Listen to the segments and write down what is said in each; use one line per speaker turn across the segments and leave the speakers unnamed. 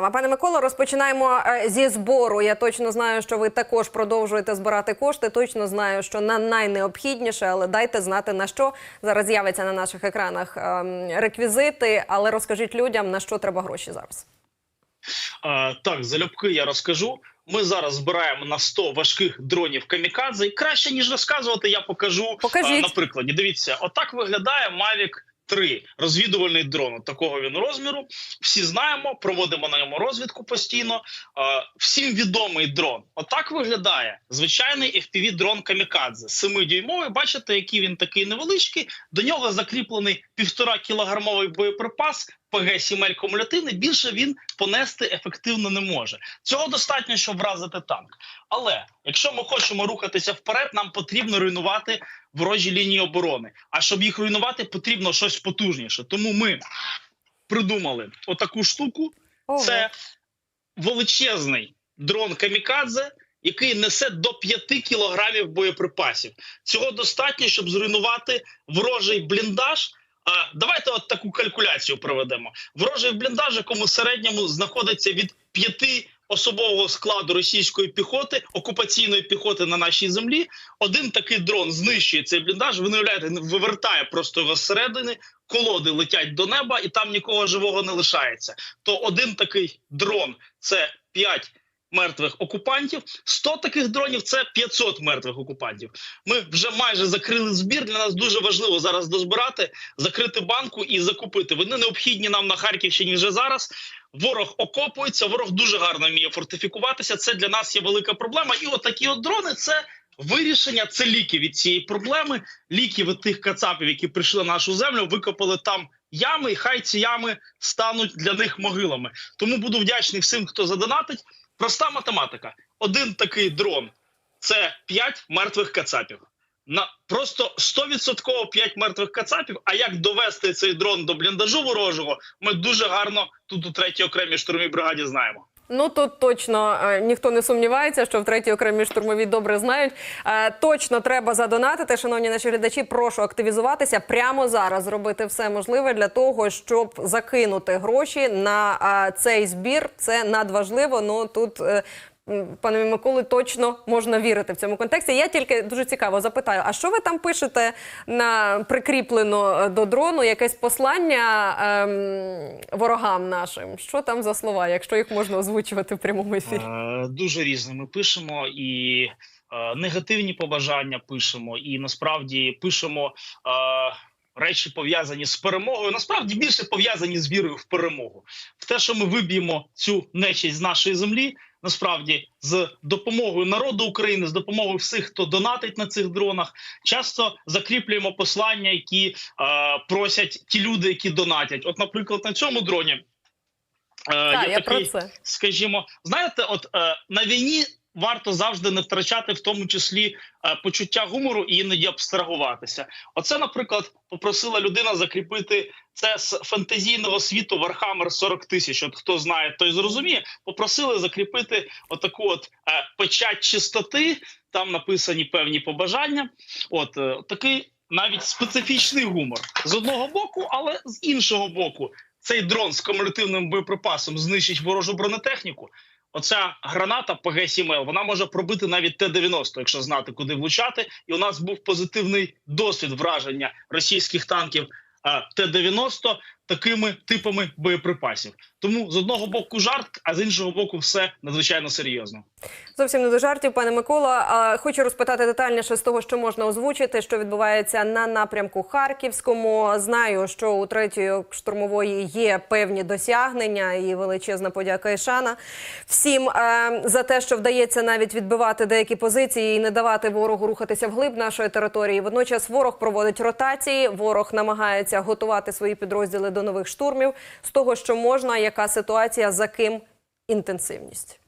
А пане Миколо, розпочинаємо е, зі збору. Я точно знаю, що ви також продовжуєте збирати кошти. Точно знаю, що на найнеобхідніше, але дайте знати на що зараз з'явиться на наших екранах ем, реквізити. Але розкажіть людям на що треба гроші зараз.
А, так, залюбки я розкажу. Ми зараз збираємо на 100 важких дронів камікадзе. І краще ніж розказувати, я покажу
Покажіть.
а, на прикладі. Дивіться, отак виглядає Mavic 3 розвідувальний дрон. Такого він розміру. Всі знаємо, проводимо на ньому розвідку постійно. Всім відомий дрон. Отак виглядає звичайний fpv дрон камікадзе. 7-дюймовий. Бачите, який він такий невеличкий. До нього закріплений півтора кілограмовий боєприпас. ПГ-7Л кумулятивний, більше він понести ефективно не може. Цього достатньо, щоб вразити танк. Але якщо ми хочемо рухатися вперед, нам потрібно руйнувати ворожі лінії оборони. А щоб їх руйнувати, потрібно щось потужніше. Тому ми придумали отаку штуку.
Ого.
Це величезний дрон камікадзе, який несе до 5 кілограмів боєприпасів. Цього достатньо, щоб зруйнувати ворожий бліндаж. А давайте от таку калькуляцію проведемо. Ворожий бліндаж, якому середньому знаходиться від 5 особового складу російської піхоти, окупаційної піхоти на нашій землі. Один такий дрон знищує цей бліндаж. Ви не вивертає просто його зсередини, колоди летять до неба, і там нікого живого не лишається. То один такий дрон це 5 мертвих окупантів. 100 таких дронів це 500 мертвих окупантів. Ми вже майже закрили збір. Для нас дуже важливо зараз дозбирати, закрити банку і закупити. Вони необхідні нам на Харківщині вже зараз. Ворог окопується, ворог дуже гарно вміє фортифікуватися. Це для нас є велика проблема. І от такі от дрони це. Вирішення це ліки від цієї проблеми. Ліки від тих кацапів, які прийшли на нашу землю, викопали там ями, і хай ці ями стануть для них могилами. Тому буду вдячний всім, хто задонатить. Проста математика: один такий дрон це 5 мертвих кацапів. На просто 100% 5 мертвих кацапів. А як довести цей дрон до бліндажу ворожого? Ми дуже гарно тут у третій окремій штурмій бригаді знаємо.
Ну тут точно е, ніхто не сумнівається, що в третій окремій штурмовій добре знають. Е, точно треба задонатити. Шановні наші глядачі, прошу активізуватися прямо зараз. Зробити все можливе для того, щоб закинути гроші на е, цей збір. Це надважливо. Ну тут. Пане Миколи, точно можна вірити в цьому контексті. Я тільки дуже цікаво запитаю: а що ви там пишете на прикріплено е, до дрону якесь послання ем, ворогам нашим? Що там за слова, якщо їх можна озвучувати в прямому ефірі?
Е, дуже різними пишемо і е, негативні побажання пишемо, і насправді пишемо. Речі пов'язані з перемогою, насправді більше пов'язані з вірою в перемогу, в те, що ми виб'ємо цю нечість з нашої землі. Насправді, з допомогою народу України, з допомогою всіх, хто донатить на цих дронах, часто закріплюємо послання, які е, просять ті люди, які донатять. От, наприклад, на цьому дроні е,
Так, я
такий,
про це.
скажімо, знаєте, от е, на війні варто завжди не втрачати, в тому числі е, почуття гумору і іноді абстрагуватися. Оце, наприклад, попросила людина закріпити це з фантазійного світу Warhammer 40 тисяч. От хто знає, той зрозуміє. Попросили закріпити отаку от е, печать чистоти. Там написані певні побажання. От е, такий навіть специфічний гумор з одного боку, але з іншого боку, цей дрон з кумулятивним боєприпасом знищить ворожу бронетехніку. Оця граната ПГ-7Л, вона може пробити навіть Т-90, якщо знати, куди влучати. І у нас був позитивний досвід враження російських танків а, Т-90 такими типами боєприпасів. Тому з одного боку жарт, а з іншого боку, все надзвичайно серйозно.
Зовсім не до жартів, пане Микола. Хочу розпитати детальніше з того, що можна озвучити, що відбувається на напрямку Харківському. Знаю, що у третьої штурмової є певні досягнення і величезна подяка і всім е, за те, що вдається навіть відбивати деякі позиції і не давати ворогу рухатися вглиб нашої території. Водночас ворог проводить ротації. Ворог намагається готувати свої підрозділи до нових штурмів. З того, що можна, яка ситуація, за ким інтенсивність.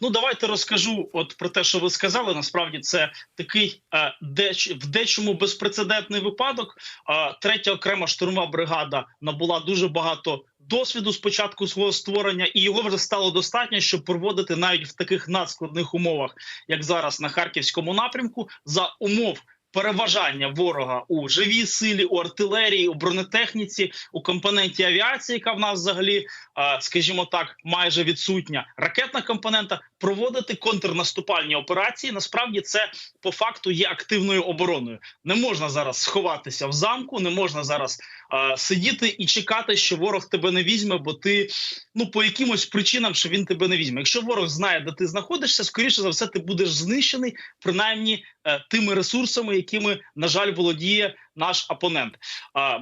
Ну, давайте розкажу от про те, що ви сказали. Насправді це такий е, деч, в дечому безпрецедентний випадок. Е, третя окрема штурмова бригада набула дуже багато досвіду з початку свого створення, і його вже стало достатньо, щоб проводити навіть в таких надскладних умовах, як зараз на харківському напрямку, за умов переважання ворога у живій силі, у артилерії, у бронетехніці, у компоненті авіації, яка в нас взагалі, скажімо так, майже відсутня. Ракетна компонента проводити контрнаступальні операції. Насправді це по факту є активною обороною. Не можна зараз сховатися в замку, не можна зараз сидіти і чекати, що ворог тебе не візьме, бо ти ну по якимось причинам, що він тебе не візьме. Якщо ворог знає, де ти знаходишся, скоріше за все, ти будеш знищений, принаймні е, тими ресурсами, якими на жаль володіє наш опонент.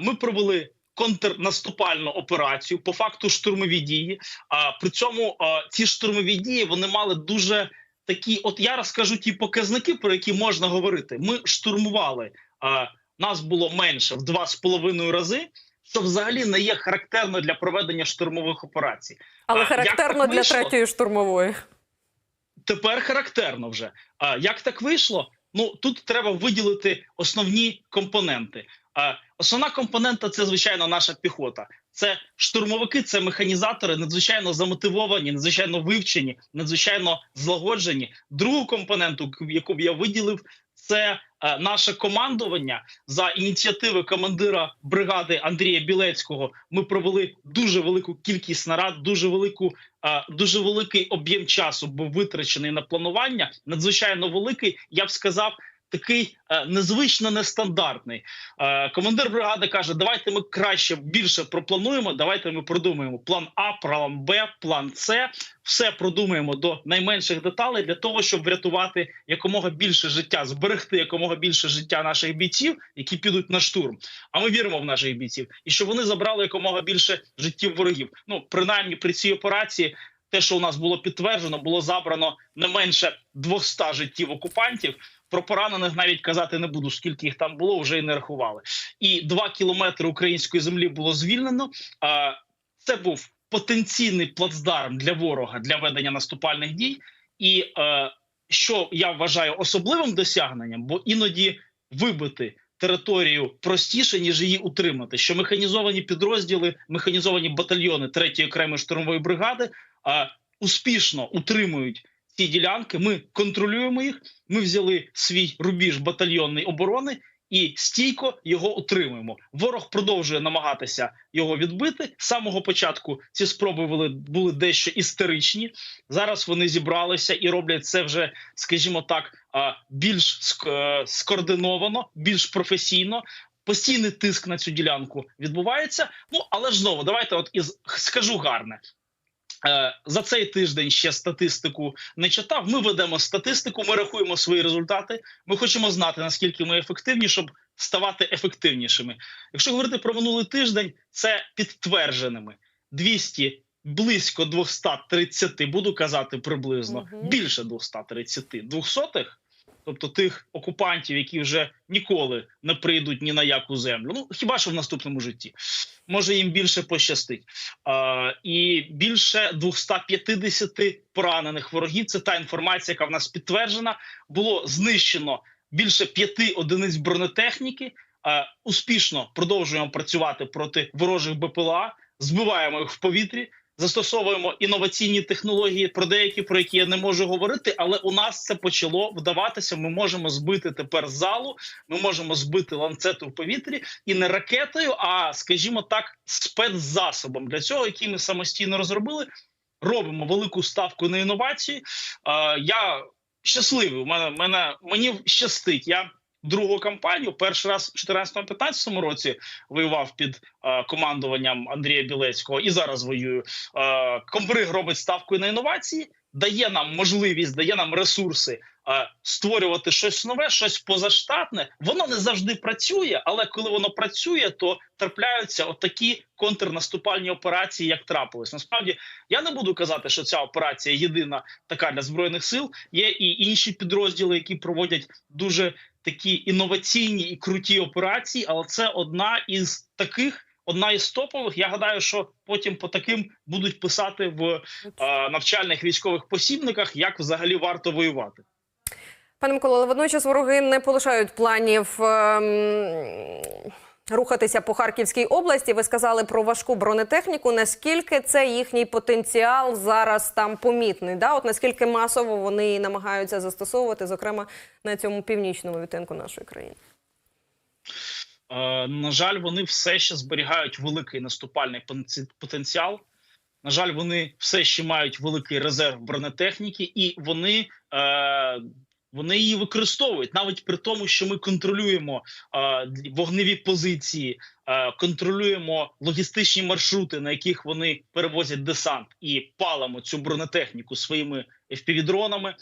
Ми провели. Контрнаступальну операцію по факту штурмові дії. А при цьому е, ці штурмові дії вони мали дуже такі. От я розкажу ті показники, про які можна говорити. Ми штурмували. е, нас було менше в два з половиною рази, що взагалі не є характерно для проведення штурмових операцій.
Але
А,
характерно для
вийшло?
третьої штурмової.
Тепер характерно вже. А як так вийшло? Ну тут треба виділити основні компоненти. А основна компонента це звичайно наша піхота. Це штурмовики, це механізатори, надзвичайно замотивовані, надзвичайно вивчені, надзвичайно злагоджені. Другу компоненту, яку б я виділив, це е, наше командування за ініціативи командира бригади Андрія Білецького. Ми провели дуже велику кількість нарад, дуже велику, е, дуже великий об'єм часу був витрачений на планування. Надзвичайно великий, я б сказав. Такий е, незвично нестандартний е, командир бригади каже: Давайте ми краще більше проплануємо. Давайте ми продумаємо план А, план Б, план С. Все продумаємо до найменших деталей для того, щоб врятувати якомога більше життя, зберегти якомога більше життя наших бійців, які підуть на штурм. А ми віримо в наших бійців, і щоб вони забрали якомога більше життів ворогів. Ну принаймні при цій операції. Те, що у нас було підтверджено, було забрано не менше 200 життів окупантів. Про поранених навіть казати не буду, скільки їх там було, вже і не рахували. І два кілометри української землі було звільнено. А це був потенційний плацдарм для ворога для ведення наступальних дій. І е, що я вважаю особливим досягненням, бо іноді вибити територію простіше ніж її утримати. Що механізовані підрозділи, механізовані батальйони 3-ї окремої штурмової бригади е, успішно утримують ці ділянки. Ми контролюємо їх. Ми взяли свій рубіж батальйонної оборони і стійко його утримуємо. Ворог продовжує намагатися його відбити. З самого початку ці спроби були, були дещо істеричні. Зараз вони зібралися і роблять це вже, скажімо так, більш е, скоординовано, більш професійно. Постійний тиск на цю ділянку відбувається. Ну але ж знову давайте, от із скажу гарне. Е, За цей тиждень ще статистику не читав. Ми ведемо статистику, ми рахуємо свої результати. Ми хочемо знати наскільки ми ефективні, щоб ставати ефективнішими. Якщо говорити про минулий тиждень, це підтвердженими 200, близько 230, буду казати приблизно
угу.
більше 230 двохсотих, тобто тих окупантів, які вже ніколи не прийдуть ні на яку землю. Ну хіба що в наступному житті може їм більше пощастить. А, і більше 250 поранених ворогів. Це та інформація, яка в нас підтверджена. Було знищено більше п'яти одиниць бронетехніки. А, успішно продовжуємо працювати проти ворожих БПЛА, збиваємо їх в повітрі. Застосовуємо інноваційні технології, про деякі про які я не можу говорити, але у нас це почало вдаватися. Ми можемо збити тепер залу, ми можемо збити ланцету в повітрі і не ракетою, а скажімо так, спецзасобом для цього, який ми самостійно розробили. Робимо велику ставку на інновації. Я щасливий. У мене мене мені щастить. Я другу кампанію перший раз в 2014-2015 році воював під е, командуванням Андрія Білецького і зараз воюю. Е, Комбриг робить ставку на інновації, дає нам можливість, дає нам ресурси створювати щось нове, щось позаштатне. Воно не завжди працює, але коли воно працює, то трапляються отакі контрнаступальні операції, як трапилось. Насправді я не буду казати, що ця операція єдина така для збройних сил. Є і інші підрозділи, які проводять дуже такі інноваційні і круті операції, але це одна із таких. Одна із топових. Я гадаю, що потім по таким будуть писати в е, навчальних військових посібниках, як взагалі варто воювати.
Пане Микола, водночас вороги не полишають планів ем, рухатися по Харківській області. Ви сказали про важку бронетехніку. Наскільки це їхній потенціал зараз там помітний? Да? От наскільки масово вони намагаються застосовувати, зокрема на цьому північному відтинку нашої країни?
Е, на жаль, вони все ще зберігають великий наступальний потенціал. На жаль, вони все ще мають великий резерв бронетехніки, і вони, е, вони її використовують навіть при тому, що ми контролюємо е, вогневі позиції, е, контролюємо логістичні маршрути, на яких вони перевозять десант, і палимо цю бронетехніку своїми FPV-дронами,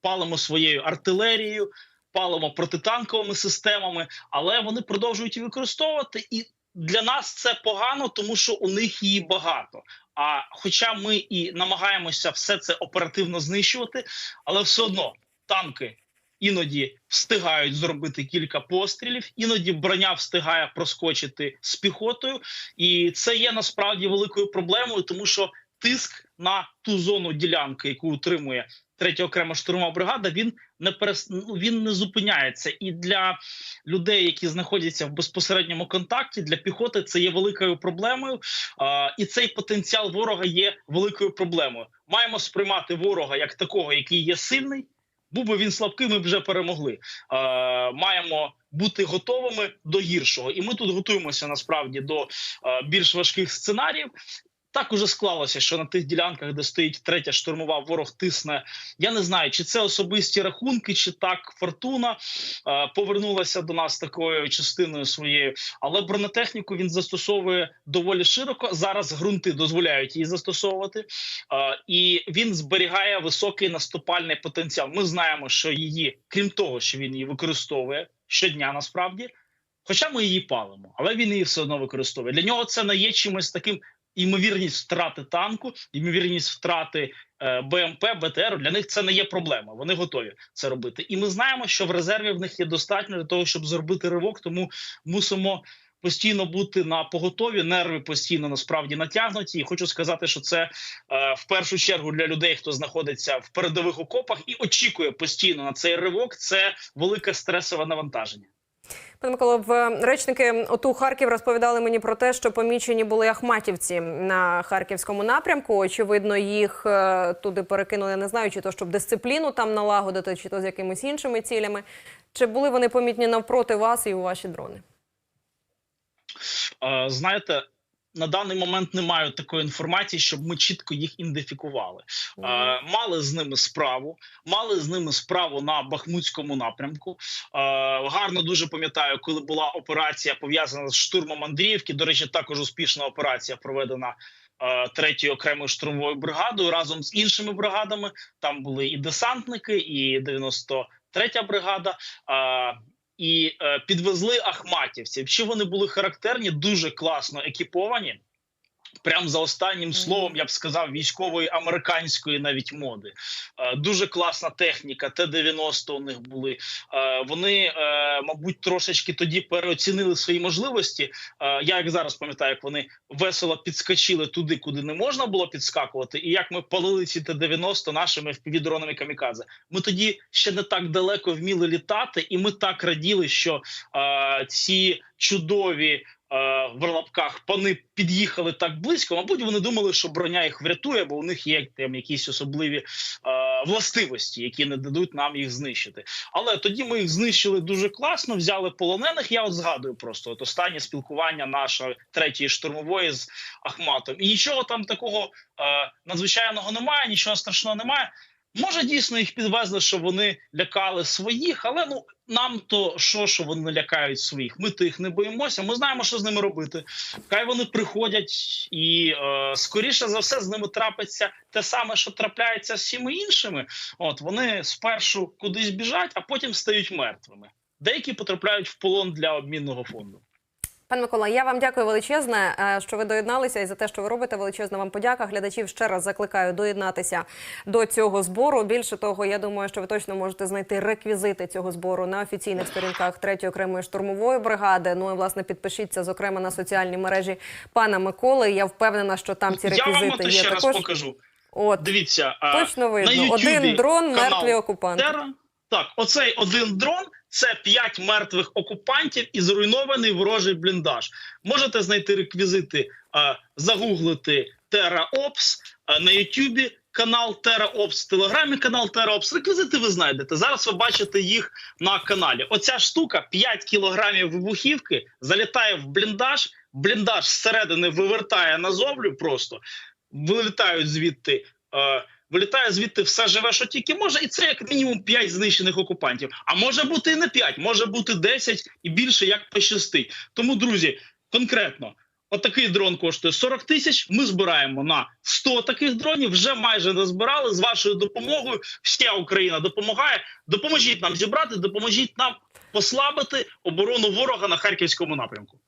палимо своєю артилерією, палимо протитанковими системами, але вони продовжують її використовувати і. Для нас це погано, тому що у них її багато. А хоча ми і намагаємося все це оперативно знищувати, але все одно танки іноді встигають зробити кілька пострілів, іноді броня встигає проскочити з піхотою, і це є насправді великою проблемою, тому що тиск на ту зону ділянки, яку утримує третя окрема штурмова бригада, він не перес... ну, він не зупиняється. І для людей, які знаходяться в безпосередньому контакті, для піхоти це є великою проблемою. А, і цей потенціал ворога є великою проблемою. Маємо сприймати ворога як такого, який є сильний. Був би він слабкий, ми б вже перемогли. Е, маємо бути готовими до гіршого, і ми тут готуємося насправді до е, більш важких сценаріїв. Так уже склалося, що на тих ділянках, де стоїть третя штурмова, ворог тисне. Я не знаю, чи це особисті рахунки, чи так фортуна е, повернулася до нас такою частиною своєю. Але бронетехніку він застосовує доволі широко. Зараз ґрунти дозволяють її застосовувати, е, і він зберігає високий наступальний потенціал. Ми знаємо, що її, крім того, що він її використовує щодня, насправді. Хоча ми її палимо, але він її все одно використовує. Для нього це не є чимось таким ймовірність втрати танку, ймовірність втрати е, БМП, БТР. Для них це не є проблема. Вони готові це робити. І ми знаємо, що в резерві в них є достатньо для того, щоб зробити ривок. Тому мусимо постійно бути на поготові. Нерви постійно насправді натягнуті. І хочу сказати, що це е, в першу чергу для людей, хто знаходиться в передових окопах і очікує постійно на цей ривок. Це велике стресове навантаження.
Пане Миколо, в речники ОТУ Харків розповідали мені про те, що помічені були ахматівці на харківському напрямку. Очевидно, їх е, туди перекинули, не знаю, чи то щоб дисципліну там налагодити, чи то з якимись іншими цілями. Чи були вони помітні навпроти вас і у ваші дрони?
Знаєте, на даний момент не маю такої інформації, щоб ми чітко їх ідентифікували. Е, мали з ними справу, мали з ними справу на Бахмутському напрямку. Е, гарно дуже пам'ятаю, коли була операція пов'язана з штурмом Андріївки. До речі, також успішна операція проведена. е, Третьою окремою штурмовою бригадою разом з іншими бригадами там були і десантники, і 93-я бригада. І е, підвезли ахматівців. Чи вони були характерні, дуже класно екіповані. Прям за останнім словом, я б сказав, військової американської навіть моди. Е, дуже класна техніка. Т-90 у них були. Е, вони, е, мабуть, трошечки тоді переоцінили свої можливості. Я як зараз пам'ятаю, як вони весело підскочили туди, куди не можна було підскакувати, і як ми палили ці Т-90 нашими впівдронами камікадзе. Ми тоді ще не так далеко вміли літати, і ми так раділи, що ці чудові в лапках пани під'їхали так близько. Мабуть, вони думали, що броня їх врятує, бо у них є там якісь особливі е, властивості, які не дадуть нам їх знищити. Але тоді ми їх знищили дуже класно, взяли полонених. Я от згадую просто от останнє спілкування нашої третьої штурмової з Ахматом. І нічого там такого е, надзвичайного немає, нічого страшного немає. Може, дійсно їх підвезли, що вони лякали своїх, але ну нам то що, що вони лякають своїх. Ми то їх не боїмося. Ми знаємо, що з ними робити. Хай вони приходять, і е, скоріше за все з ними трапиться те саме, що трапляється з всіма іншими. От вони спершу кудись біжать, а потім стають мертвими. Деякі потрапляють в полон для обмінного фонду.
Пане Микола, я вам дякую величезне, е, що ви доєдналися і за те, що ви робите. Величезна вам подяка. Глядачів ще раз закликаю доєднатися до цього збору. Більше того, я думаю, що ви точно можете знайти реквізити цього збору на офіційних сторінках 3-ї окремої штурмової бригади. Ну і власне підпишіться, зокрема на соціальній мережі пана Миколи. Я впевнена, що там ці
Я вам
реквізити є
ще раз покажу.
От
Дивіться, а,
точно видно.
на
Один дрон, мертві окупанти.
Так, оцей один дрон це 5 мертвих окупантів і зруйнований ворожий бліндаж. Можете знайти реквізити, е, загуглити TerraOps е, на Ютубі. Канал в Телеграмі канал TerraOps. Реквізити ви знайдете. Зараз ви бачите їх на каналі. Оця штука 5 кілограмів вибухівки залітає в бліндаж. Бліндаж зсередини вивертає назовлю просто вилітають звідти. Е, Вилітає звідти все живе, що тільки може, і це як мінімум 5 знищених окупантів. А може бути і не 5, може бути 10 і більше, як пощастить. Тому, друзі, конкретно, отакий дрон коштує 40 тисяч. Ми збираємо на 100 таких дронів. Вже майже назбирали з вашою допомогою. Вся Україна допомагає. Допоможіть нам зібрати, допоможіть нам послабити оборону ворога на харківському напрямку.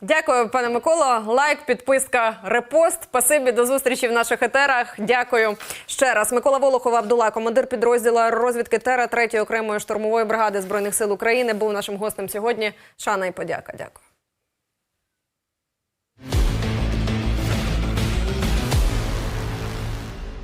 Дякую, пане Миколо. Лайк, підписка, репост. Спасибі до зустрічі в наших етерах. Дякую ще раз. Микола Волохов Абдула, командир підрозділу розвідки Тера 3-ї окремої штурмової бригади збройних сил України, був нашим гостем сьогодні. Шана і подяка. Дякую.